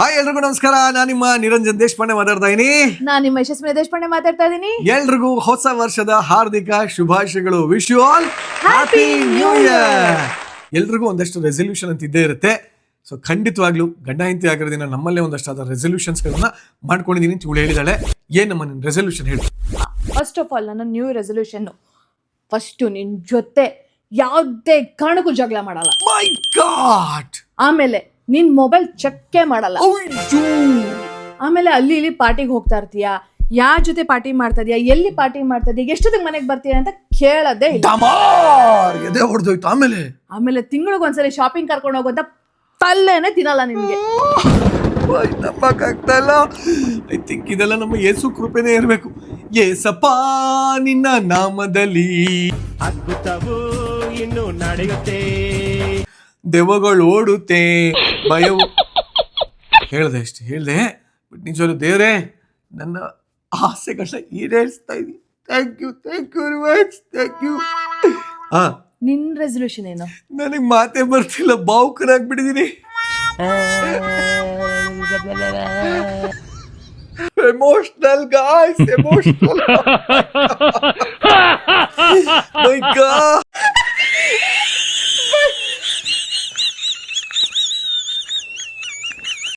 Hi ಎಲ್ರಿಗೂ ನಮಸ್ಕಾರ. ನಾನು ನಿಮ್ಮ ನಿರಂಜನ್ ದೇಶಪಾಂಡೆ ಮಾತಾಡ್ತಾ ಇದೀನಿ. ನಾನು ನಿಮ್ಮ ಯಶಸ್ವಿನಿ ದೇಶಪಾಂಡೆ ಮಾತಾಡ್ತಾ ಇದ್ದೀನಿ ಎಲ್ರಿಗೂ ಹೊಸ ವರ್ಷದ ಹಾರ್ದಿಕ ಶುಭಾಶಯಗಳು. Wish you all happy new year ಎಲ್ರಿಗೂ ಒಂದಷ್ಟು ರೆಸಲ್ಯೂಷನ್ ಅಂತ ಇದ್ದೇ ಇರುತ್ತೆ. ಸೊ ಖಂಡಿತವಾಗ್ಲೂ ಗಂಡ ಹೆಂಡತಿ ಆಗಿರೋದಿನ ನಮ್ಮಲ್ಲೇ ಒಂದಷ್ಟು ಆದ ರೆಸಲ್ಯೂಷನ್ಸ್ಗಳನ್ನ ಮಾಡ್ಕೊಂಡಿದ್ದೀನಿ ಅಂತ ಇವಳು ಹೇಳಿದಾಳೆ. ನಮ್ಮ ನಿನ್ನ ರೆಸಲ್ಯೂಷನ್ ಹೇಳಿ. ಫಸ್ಟ್ ಆಫ್ ಆಲ್ ನನ್ನ ನ್ಯೂ ರೆಸೊಲ್ಯೂಷನ್ ಫಸ್ಟ್ ನಿನ್ ಜೊತೆ ಯಾವುದೇ ಕಾರಣಕ್ಕೂ ಜಗಳ ಮಾಡಲ್ಲ. ಮೈ ಗಾಡ್ ಆಮೇಲೆ ನಿನ್ ಮೊಬೈಲ್ ಚೆಕ್ಕೇ ಮಾಡಲ್ಲ. ಆಮೇಲೆ ಅಲ್ಲಿ ಇಲ್ಲಿ ಪಾರ್ಟಿಗೆ ಹೋಗ್ತಾ ಇರ್ತೀಯ? ಯಾರ ಜೊತೆ ಪಾರ್ಟಿ ಮಾಡ್ತಾ ಇದೀಯ? ಎಲ್ಲಿ ಪಾರ್ಟಿ ಮಾಡ್ತಾ ಇದೀಯ? ಎಷ್ಟೊತ್ತಿಗೆ ಮನೆಗೆ ಬರ್ತೀಯ ಅಂತ ಕೇಳದೆ ಎದೆ ಹೊಡೆದೋಯ್ತು ಆಮೇಲೆ. ಆಮೇಲೆ ತಿಂಗಳಿಗೊಂದ್ಸರಿ ಶಾಪಿಂಗ್ ಕರ್ಕೊಂಡು ಹೋಗುವಂತ ಪಲ್ಲೇನೆ ತಿನ್ನಲ್ಲ ನಿನ್ಗೆ. ನಂಬಕ್ಕಾಗ್ತಾ ಇಲ್ಲ. ಐ ಥಿಂಕ್ ಇದೆಲ್ಲ ನಮ್ಮ ಯೇಸು ಕೃಪೆನೇ ಇರಬೇಕು. ಏಸಪ್ಪ ನಿನ್ನ ನಾಮದಲ್ಲಿ. ಅದ್ಭುತವು ಇನ್ನು ನಡೆಯುತ್ತೆ. ದೆವ್ವಗಳು ಓಡುತ್ತೆ. ಭಯವು ಹೇಳ್ದೆ ಅಷ್ಟೇ ಹೇಳ್ದೆ. ಬಟ್ ನಿಜವಾಗ್ಲೂ ದೇವರೇ ನನ್ನ ಆಸೆಗಳನ್ನ ಈಡೇರಿಸ್ತಾ ಇದ್ದೀನಿ thank you thank you very much thank you ಹಾ ನಿನ್ ರೆಸೊಲ್ಯೂಷನ್ ಏನು? ನನಗೆ ಮಾತೇ ಬರ್ತಿಲ್ಲ ಭಾವುಕನಾಗ್ಬಿಟ್ಟಿದ್ದೀನಿ emotional guys emotional my god